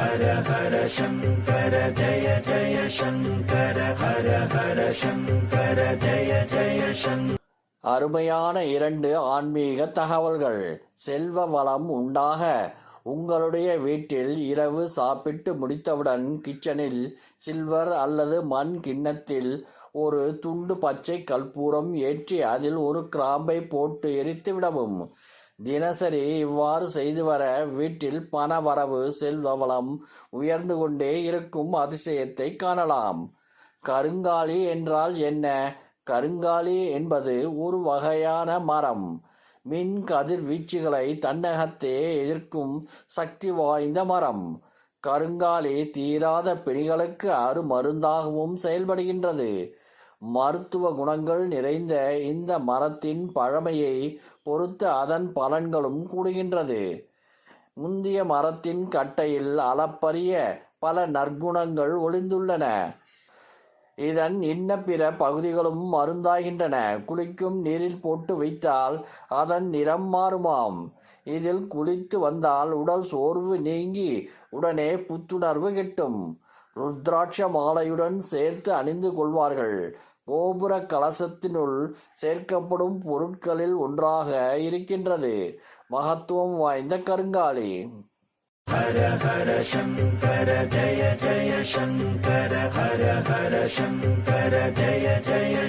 ஹர ஹர சங்கர ஜய ஜய சங்கர ஹர ஹர சங்கர ஜய ஜய சங்கர அருமையான இரண்டு ஆன்மீக தகவல்கள். செல்வ வளம் உண்டாக. உங்களுடைய வீட்டில் இரவு சாப்பிட்டு முடித்தவுடன் கிச்சனில் சில்வர் அல்லது மண் கிண்ணத்தில் ஒரு துண்டு பச்சை கற்பூரம் ஏற்றி அதில் ஒரு கிராம்பை போட்டு எரித்து விடவும் தினசரி இவ்வாறு செய்து வர வீட்டில் பண வரவு செல்வ வளம் உயர்ந்து கொண்டே இருக்கும் அதிசயத்தை காணலாம். கருங்காலி என்றால் என்ன? கருங்காலி என்பது ஒரு வகையான மரம். மின் கதிர்வீச்சுகளை தன்னகத்தே எதிர்க்கும் சக்தி வாய்ந்த மரம். கருங்காலி தீராத பிணிகளுக்கு அருமருந்தாகவும் செயல்படுகின்றது. மருத்துவ குணங்கள் நிறைந்த இந்த மரத்தின் பழமையை பொறுத்து அதன் பலன்களும் கூடுகின்றது. முந்திய மரத்தின் கட்டையில் அளப்பரிய பல நற்குணங்கள் ஒளிந்துள்ளன. இதன் இன்ன பிற பகுதிகளும் மருந்தாகின்றன. குளிக்கும் நீரில் போட்டு வைத்தால் அதன் நிறம் மாறுமாம். இதில் குளித்து வந்தால் உடல் சோர்வு நீங்கி உடனே புத்துணர்வு கிட்டும். ருத்ராட்ச மாலையுடன் சேர்த்து அணிந்து கொள்வார்கள். கோபுர கலசத்தினுள் சேர்க்கப்படும் பொருட்களில் ஒன்றாக இருக்கின்றது. மகத்துவம் வாய்ந்த கருங்காலி. ஹர ஹர சங்கர ஜய ஜய சங்கர ஹர ஹர சங்கர ஜய ஜய